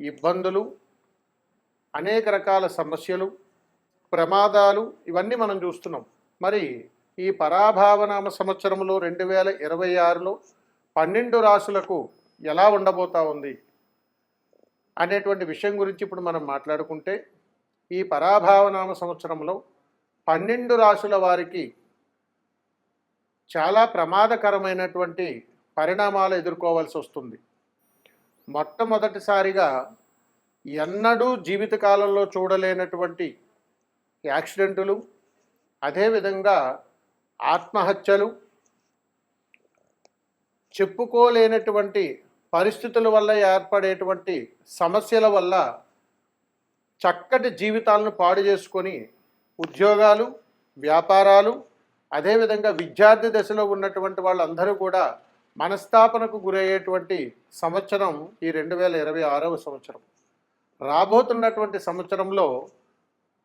ఇబ్బందులు అనేక రకాల సమస్యలు ప్రమాదాలు ఇవన్నీ మనం చూస్తున్నాం. మరి ఈ పరాభావనామ సంవత్సరంలో రెండు వేల ఇరవై ఆరులో పన్నెండు రాసులకు ఎలా ఉండబోతా ఉంది అనేటువంటి విషయం గురించి ఇప్పుడు మనం మాట్లాడుకుంటే ఈ పరాభావనామ సంవత్సరంలో పన్నెండు రాసుల వారికి చాలా ప్రమాదకరమైనటువంటి పరిణామాలు ఎదుర్కోవాల్సి వస్తుంది. మొట్టమొదటిసారిగా ఎన్నడూ జీవితకాలంలో చూడలేనటువంటి యాక్సిడెంటులు అదేవిధంగా ఆత్మహత్యలు చెప్పుకోలేనటువంటి పరిస్థితుల వల్ల ఏర్పడేటువంటి సమస్యల వల్ల చక్కటి జీవితాలను పాడు చేసుకొని ఉద్యోగాలు వ్యాపారాలు అదేవిధంగా విద్యార్థి దశలో ఉన్నటువంటి వాళ్ళందరూ కూడా మనస్తాపనకు గురయ్యేటువంటి సంవత్సరం ఈ రెండు వేల ఇరవై ఆరవ సంవత్సరం. రాబోతున్నటువంటి సంవత్సరంలో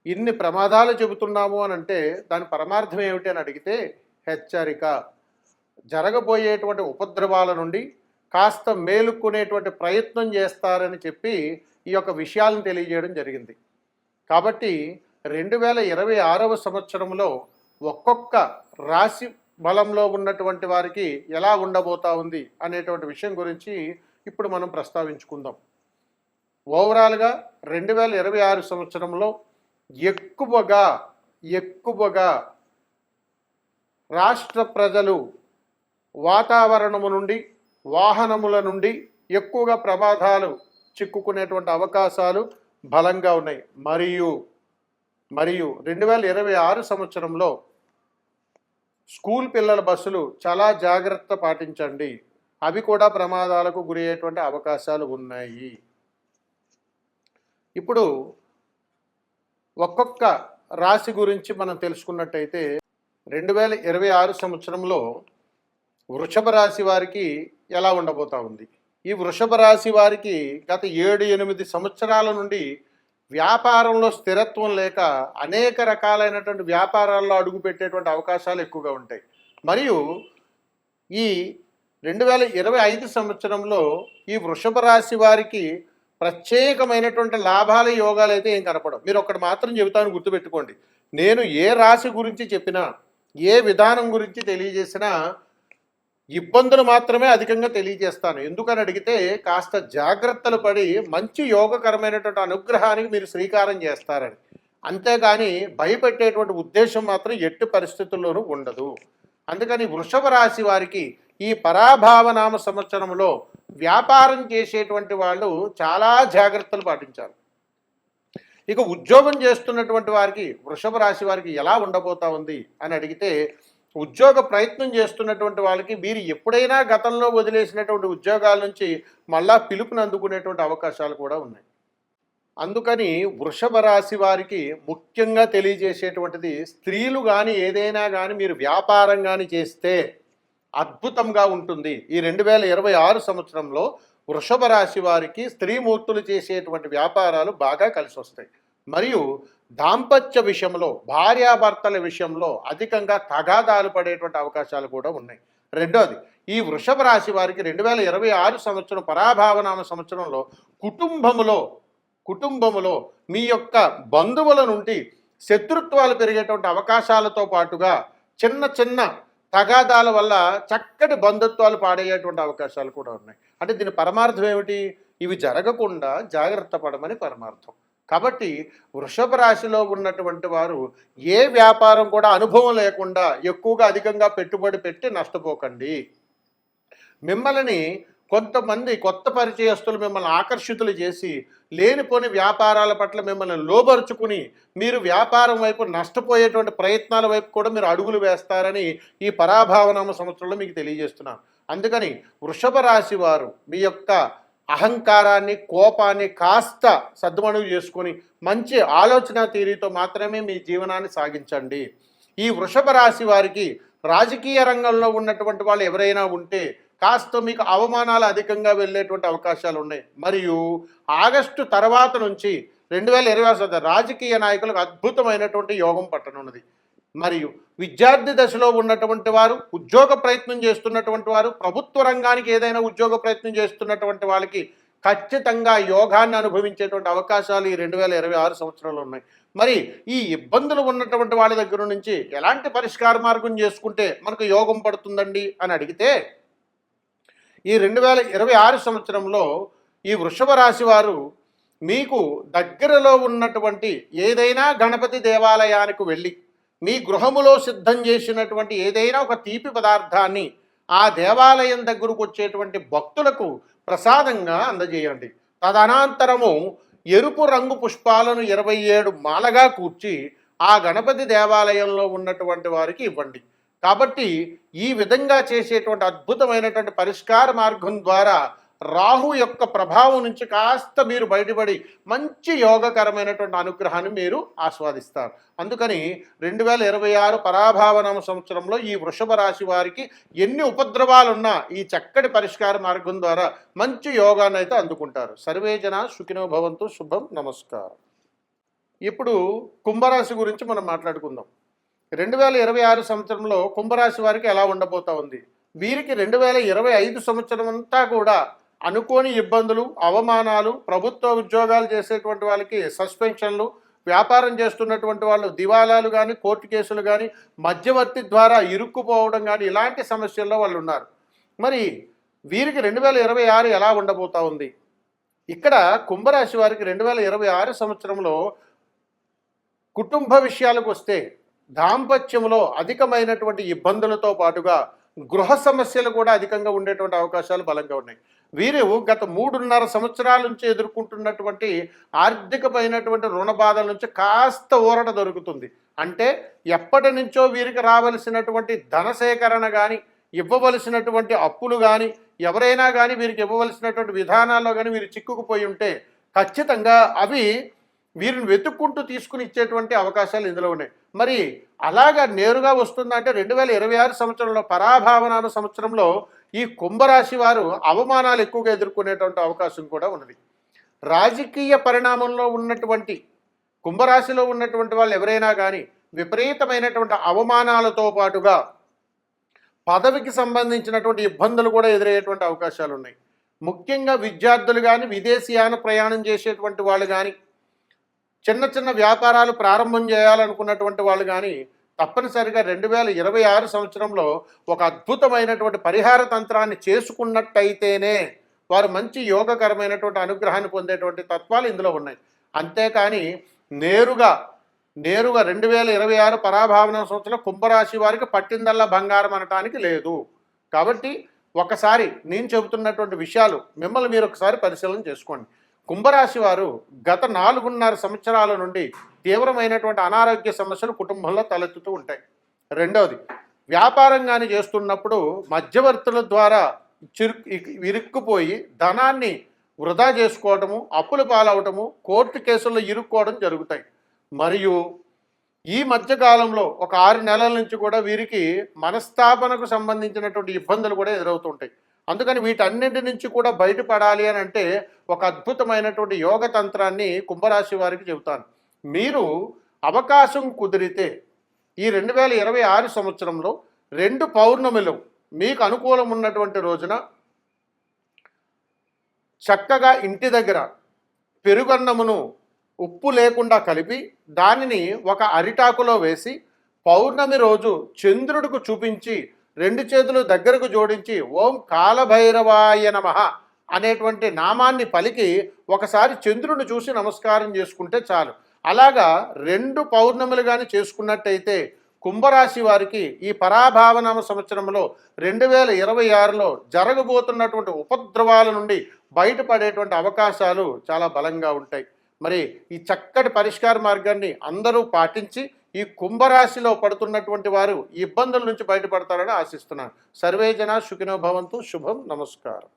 ఇన్ని ప్రమాదాలు చెబుతున్నాము అని అంటే దాని పరమార్థం ఏమిటి అని అడిగితే హెచ్చరిక. జరగబోయేటువంటి ఉపద్రవాల నుండి కాస్త మేలుకునేటువంటి ప్రయత్నం చేస్తారని చెప్పి ఈ యొక్క విషయాలను తెలియజేయడం జరిగింది. కాబట్టి రెండు వేల ఇరవై ఆరవ సంవత్సరంలో ఒక్కొక్క రాశి బలంలో ఉన్నటువంటి వారికి ఎలా ఉండబోతా ఉంది అనేటువంటి విషయం గురించి ఇప్పుడు మనం ప్రస్తావించుకుందాం. ఓవరాల్గా రెండు వేల ఇరవై ఆరు సంవత్సరంలో ఎక్కువగా ఎక్కువగా రాష్ట్ర ప్రజలు వాతావరణము నుండి వాహనముల నుండి ఎక్కువగా ప్రమాదాలు చిక్కుకునేటువంటి అవకాశాలు బలంగా ఉన్నాయి. మరియు మరియు రెండు వేల ఇరవై ఆరు సంవత్సరంలో స్కూల్ పిల్లల బస్సులు చాలా జాగ్రత్త పాటించండి. అవి కూడా ప్రమాదాలకు గురయ్యేటువంటి అవకాశాలు ఉన్నాయి. ఇప్పుడు ఒక్కొక్క రాశి గురించి మనం తెలుసుకున్నట్టయితే రెండు వేల ఇరవై ఆరు సంవత్సరంలో వృషభ రాశి వారికి ఎలా ఉండబోతా ఉంది? ఈ వృషభ రాశి వారికి గత ఏడు ఎనిమిది సంవత్సరాల నుండి వ్యాపారంలో స్థిరత్వం లేక అనేక రకాలైనటువంటి వ్యాపారాల్లో అడుగు పెట్టేటువంటి అవకాశాలు ఎక్కువగా ఉంటాయి. మరియు ఈ రెండు వేల ఇరవై ఐదు సంవత్సరంలో ఈ వృషభ రాశి వారికి ప్రత్యేకమైనటువంటి లాభాల యోగాలు అయితే ఏం కనపడవు. మీరు ఒకటి మాత్రం చెబుతాను గుర్తుపెట్టుకోండి. నేను ఏ రాశి గురించి చెప్పినా ఏ విధానం గురించి తెలియజేసినా ఇబ్బందులు మాత్రమే అధికంగా తెలియజేస్తాను. ఎందుకని అడిగితే కాస్త జాగ్రత్తలు పడి మంచి యోగకరమైనటువంటి అనుగ్రహానికి మీరు శ్రీకారం చేస్తారని. అంతేగాని భయపెట్టేటువంటి ఉద్దేశం మాత్రం ఎట్టి పరిస్థితుల్లోనూ ఉండదు. అందుకని వృషభ రాశి వారికి ఈ పరాభావనామ సంవత్సరంలో వ్యాపారం చేసేటువంటి వాళ్ళు చాలా జాగ్రత్తలు పాటించాలి. ఇక ఉద్యోగం చేస్తున్నటువంటి వారికి వృషభ రాశి వారికి ఎలా ఉండబోతా ఉంది అని అడిగితే ఉద్యోగ ప్రయత్నం చేస్తున్నటువంటి వాళ్ళకి మీరు ఎప్పుడైనా గతంలో వదిలేసినటువంటి ఉద్యోగాల నుంచి మళ్ళా పిలుపుని అందుకునేటువంటి అవకాశాలు కూడా ఉన్నాయి. అందుకని వృషభ రాశి వారికి ముఖ్యంగా తెలియజేసేటువంటిది స్త్రీలు కానీ ఏదైనా కానీ మీరు వ్యాపారం కానీ చేస్తే అద్భుతంగా ఉంటుంది. ఈ రెండు వేల ఇరవై ఆరు సంవత్సరంలో వృషభ రాశి వారికి స్త్రీమూర్తులు చేసేటువంటి వ్యాపారాలు బాగా కలిసి వస్తాయి. మరియు దాంపత్య విషయంలో భార్యాభర్తల విషయంలో అధికంగా తగాదాలు పడేటువంటి అవకాశాలు కూడా ఉన్నాయి. రెండోది ఈ వృషభ రాశి వారికి రెండు వేల ఇరవై ఆరు సంవత్సరం పరాభావనామ సంవత్సరంలో కుటుంబములో కుటుంబములో మీ యొక్క బంధువుల నుండి శత్రుత్వాలు పెరిగేటువంటి అవకాశాలతో పాటుగా చిన్న చిన్న తగాదాల వల్ల చక్కటి బంధుత్వాలు పాడయ్యేటువంటి అవకాశాలు కూడా ఉన్నాయి. అంటే దీని పరమార్థం ఏమిటి? ఇవి జరగకుండా జాగ్రత్త పడమని పరమార్థం. కాబట్టి వృషభ రాశిలో ఉన్నటువంటి వారు ఏ వ్యాపారం కూడా అనుభవం లేకుండా ఎక్కువగా అధికంగా పెట్టుబడి పెట్టి నష్టపోకండి. మిమ్మల్ని కొంతమంది కొత్త పరిచయస్తులు మిమ్మల్ని ఆకర్షితులు చేసి లేనిపోని వ్యాపారాల పట్ల మిమ్మల్ని లోబరుచుకుని మీరు వ్యాపారం వైపు నష్టపోయేటువంటి ప్రయత్నాల వైపు కూడా మీరు అడుగులు వేస్తారని ఈ పరాభావనామ సంవత్సరంలో మీకు తెలియజేస్తున్నాను. అందుకని వృషభ రాశి వారు మీ యొక్క అహంకారాన్ని కోపాన్ని కాస్త సద్మణుగు చేసుకొని మంచి ఆలోచన తీరుతో మాత్రమే మీ జీవనాన్ని సాగించండి. ఈ వృషభ రాశి వారికి రాజకీయ రంగంలో ఉన్నటువంటి వాళ్ళు ఎవరైనా ఉంటే కాస్త మీకు అవమానాలు అధికంగా వెళ్ళేటువంటి అవకాశాలు ఉన్నాయి. మరియు ఆగస్టు తర్వాత నుంచి రెండు వేల ఇరవై రాజకీయ నాయకులకు అద్భుతమైనటువంటి యోగం పట్టనున్నది. మరియు విద్యార్థి దశలో ఉన్నటువంటి వారు ఉద్యోగ ప్రయత్నం చేస్తున్నటువంటి వారు ప్రభుత్వ రంగానికి ఏదైనా ఉద్యోగ ప్రయత్నం చేస్తున్నటువంటి వాళ్ళకి ఖచ్చితంగా యోగాన్ని అనుభవించేటువంటి అవకాశాలు ఈ రెండు వేల ఇరవై ఆరు సంవత్సరంలో ఉన్నాయి. మరి ఈ ఇబ్బందులు ఉన్నటువంటి వాళ్ళ దగ్గర నుంచి ఎలాంటి పరిష్కార మార్గం చేసుకుంటే మనకు యోగం పడుతుందండి అని అడిగితే ఈ రెండు వేల ఇరవై ఆరు సంవత్సరంలో ఈ వృషభ రాశి వారు మీకు దగ్గరలో ఉన్నటువంటి ఏదైనా గణపతి దేవాలయానికి వెళ్ళి మీ గృహములో సిద్ధం చేసినటువంటి ఏదైనా ఒక తీపి పదార్థాన్ని ఆ దేవాలయం దగ్గరకు వచ్చేటువంటి భక్తులకు ప్రసాదంగా అందజేయండి. తదనంతరము ఎరుపు రంగు పుష్పాలను ఇరవై ఏడు మాలగా కూర్చి ఆ గణపతి దేవాలయంలో ఉన్నటువంటి వారికి ఇవ్వండి. కాబట్టి ఈ విధంగా చేసేటువంటి అద్భుతమైనటువంటి పరిష్కార మార్గం ద్వారా రాహు యొక్క ప్రభావం నుంచి కాస్త మీరు బయటపడి మంచి యోగకరమైనటువంటి అనుగ్రహాన్ని మీరు ఆస్వాదిస్తారు. అందుకని రెండు వేల ఇరవై ఆరు పరాభావనామ సంవత్సరంలో ఈ వృషభ రాశి వారికి ఎన్ని ఉపద్రవాలున్నా ఈ చక్కటి పరిష్కార మార్గం ద్వారా మంచి యోగాన్ని అయితే అందుకుంటారు. సర్వేజన సుఖినో భవంతు శుభం నమస్కారం. ఇప్పుడు కుంభరాశి గురించి మనం మాట్లాడుకుందాం. రెండు వేల ఇరవై ఆరు సంవత్సరంలో కుంభరాశి వారికి ఎలా ఉండబోతా ఉంది? వీరికి రెండు వేల ఇరవై ఐదు సంవత్సరం అంతా కూడా అనుకోని ఇబ్బందులు అవమానాలు ప్రభుత్వ ఉద్యోగాలు చేసేటువంటి వాళ్ళకి సస్పెన్షన్లు వ్యాపారం చేస్తున్నటువంటి వాళ్ళు దివాలాలు కానీ కోర్టు కేసులు కానీ మధ్యవర్తి ద్వారా ఇరుక్కుపోవడం కానీ ఇలాంటి సమస్యల్లో వాళ్ళు ఉన్నారు. మరి వీరికి రెండు వేల ఇరవై ఆరు ఎలా ఉండబోతా ఉంది? ఇక్కడ కుంభరాశి వారికి రెండు వేల ఇరవై ఆరు సంవత్సరంలో కుటుంబ విషయాలకు వస్తే దాంపత్యంలో అధికమైనటువంటి ఇబ్బందులతో పాటుగా గృహ సమస్యలు కూడా అధికంగా ఉండేటువంటి అవకాశాలు బలంగా ఉన్నాయి. వీరు గత మూడున్నర సంవత్సరాల నుంచి ఎదుర్కొంటున్నటువంటి ఆర్థికమైనటువంటి రుణ బాధల నుంచి కాస్త ఊరట దొరుకుతుంది. అంటే ఎప్పటి నుంచో వీరికి రావలసినటువంటి ధన సేకరణ కానీ ఇవ్వవలసినటువంటి అప్పులు కానీ ఎవరైనా కానీ వీరికి ఇవ్వవలసినటువంటి విధానాల్లో కానీ వీరు చిక్కుకుపోయి ఉంటే ఖచ్చితంగా అవి వీరిని వెతుక్కుంటూ తీసుకుని ఇచ్చేటువంటి అవకాశాలు ఇందులో ఉన్నాయి. మరి అలాగా నేరుగా వస్తుందంటే రెండు వేల ఇరవై ఆరు సంవత్సరంలో పరాభావనాలు సంవత్సరంలో ఈ కుంభరాశి వారు అవమానాలు ఎక్కువగా ఎదుర్కొనేటువంటి అవకాశం కూడా ఉన్నది. రాజకీయ పరిణామంలో ఉన్నటువంటి కుంభరాశిలో ఉన్నటువంటి వాళ్ళు ఎవరైనా కానీ విపరీతమైనటువంటి అవమానాలతో పాటుగా పదవికి సంబంధించినటువంటి ఇబ్బందులు కూడా ఎదురయ్యేటువంటి అవకాశాలు ఉన్నాయి ముఖ్యంగా విద్యార్థులు కానీ విదేశీయాన ప్రయాణం చేసేటువంటి వాళ్ళు కానీ చిన్న చిన్న వ్యాపారాలు ప్రారంభం చేయాలనుకున్నటువంటి వాళ్ళు కానీ తప్పనిసరిగా రెండు వేల ఇరవై ఆరు సంవత్సరంలో ఒక అద్భుతమైనటువంటి పరిహార తంత్రాన్ని చేసుకున్నట్టయితేనే వారు మంచి యోగకరమైనటువంటి అనుగ్రహాన్ని పొందేటువంటి తత్వాలు ఇందులో ఉన్నాయి. అంతేకాని నేరుగా నేరుగా రెండు వేల ఇరవై ఆరు పరాభావన సంవత్సరం కుంభరాశి వారికి పట్టిందల్లా బంగారం అనటానికి లేదు. కాబట్టి ఒకసారి నేను చెబుతున్నటువంటి విషయాలు మిమ్మల్ని మీరు ఒకసారి పరిశీలన చేసుకోండి. కుంభరాశి వారు గత నాలుగున్నర సంవత్సరాల నుండి తీవ్రమైనటువంటి అనారోగ్య సమస్యలు కుటుంబంలో తలెత్తుతూ ఉంటాయి. రెండవది వ్యాపారం కానీ చేస్తున్నప్పుడు మధ్యవర్తుల ద్వారా చిరు ఇరుక్కుపోయి ధనాన్ని వృధా చేసుకోవటము అప్పులు పాలవటము కోర్టు కేసుల్లో ఇరుక్కోవడం జరుగుతాయి. మరియు ఈ మధ్యకాలంలో ఒక ఆరు నెలల నుంచి కూడా వీరికి మనస్తాపనకు సంబంధించినటువంటి ఇబ్బందులు కూడా ఎదురవుతుంటాయి అందుకని వీటన్నింటి నుంచి కూడా బయటపడాలి అని అంటే ఒక అద్భుతమైనటువంటి యోగ తంత్రాన్ని కుంభరాశి వారికి చెబుతాను. మీరు అవకాశం కుదిరితే ఈ రెండు వేల ఇరవై ఆరు సంవత్సరంలో రెండు పౌర్ణమిలు మీకు అనుకూలం ఉన్నటువంటి రోజున చక్కగా ఇంటి దగ్గర పెరుగన్నమును ఉప్పు లేకుండా కలిపి దానిని ఒక అరిటాకులో వేసి పౌర్ణమి రోజు చంద్రుడికి చూపించి రెండు చేతులు దగ్గరకు జోడించి ఓం కాలభైరవాయ నమ అనేటువంటి నామాన్ని పలికి ఒకసారి చంద్రుని చూసి నమస్కారం చేసుకుంటే చాలు. అలాగా రెండు పౌర్ణములు కానీ చేసుకున్నట్టయితే కుంభరాశి వారికి ఈ పరాభావనామ సంవత్సరంలో రెండు వేల ఇరవై ఆరులో జరగబోతున్నటువంటి ఉపద్రవాల నుండి బయటపడేటువంటి అవకాశాలు చాలా బలంగా ఉంటాయి. మరి ఈ చక్కటి పరిష్కార మార్గాన్ని అందరూ పాటించి ఈ కుంభరాశిలో పడుతున్నటువంటి వారు ఇబ్బందుల నుంచి బయటపడతారని ఆశిస్తున్నాను. సర్వేజన సుఖినో భవంతు. శుభం. నమస్కారం.